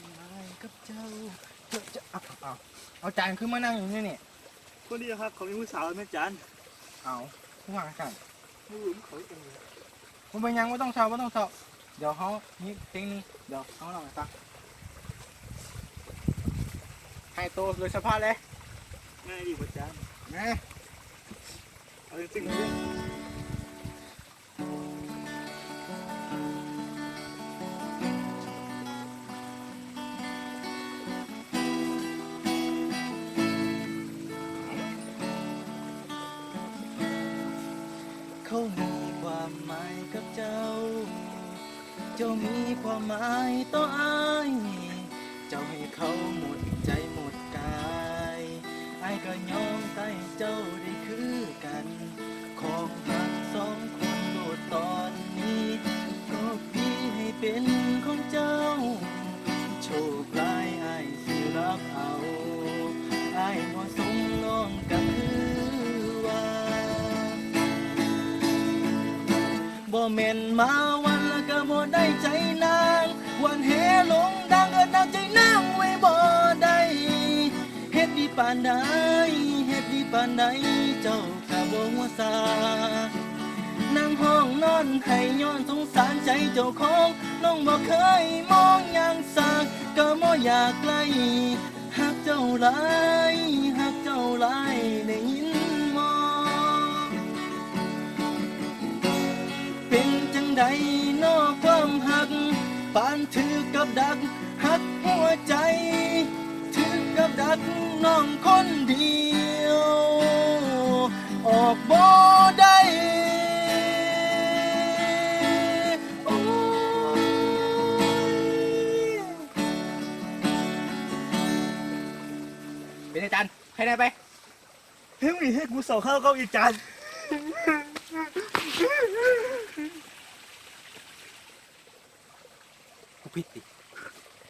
ไม้กับเจ้าเจ้าจะเอาเอาเอาจานขึ้นมานั่งอยู่นี่นี่คนเดียครับเขาเป็นผู้สาวแม่จานเอาผู้วางกันมือเขาจังเลยผมไปยังไม่ต้องเศร้าไม่ต้องเศร้าเดี๋ยวเขานี่เต็งนึงเดี๋ยวเขาลองไปซักให้โตโดยสภาพเลยง่ายดีกว่าจันนะเอาจริงๆ เขามีความหมายกับเจ้า เจ้ามีความหมายต่ออาย เจ้าให้เขาหมดใจหมดกายอายก็ยอมใต้เจ้าได้คือกัน ของหักสองคนโดดตอนนี้ก็พี่ให้เป็นของเจ้า โชคร้ายอายสิรับเอาอายบ่ส บ่แม่นมาวันละก็บ่ได้ใจนาง วันแหลงดังเอิ้นเอาใจนางไว้บ่ได้เฮ็ดดีปานใดเฮ็ดดีปานใดเจ้าก็บ่หัวซานั่งห้องนอนให้ย้อนสงสารใจเจ้าของน้องบ่เคยมองอย่างสักก็บ่อยากไกลหักเจ้าหลายหักเจ้าหลายได้ยิน ใดนอกความหักปานถือกับดักหักหัวใจ ถือกับดักน้องคนเดียว ออกบ่ได้โอ้ยเป็นอาจารย์ให้ได้ไปเฮ้ยมึงให้กูสาวข้าเข้าอีกจาน Cuipe.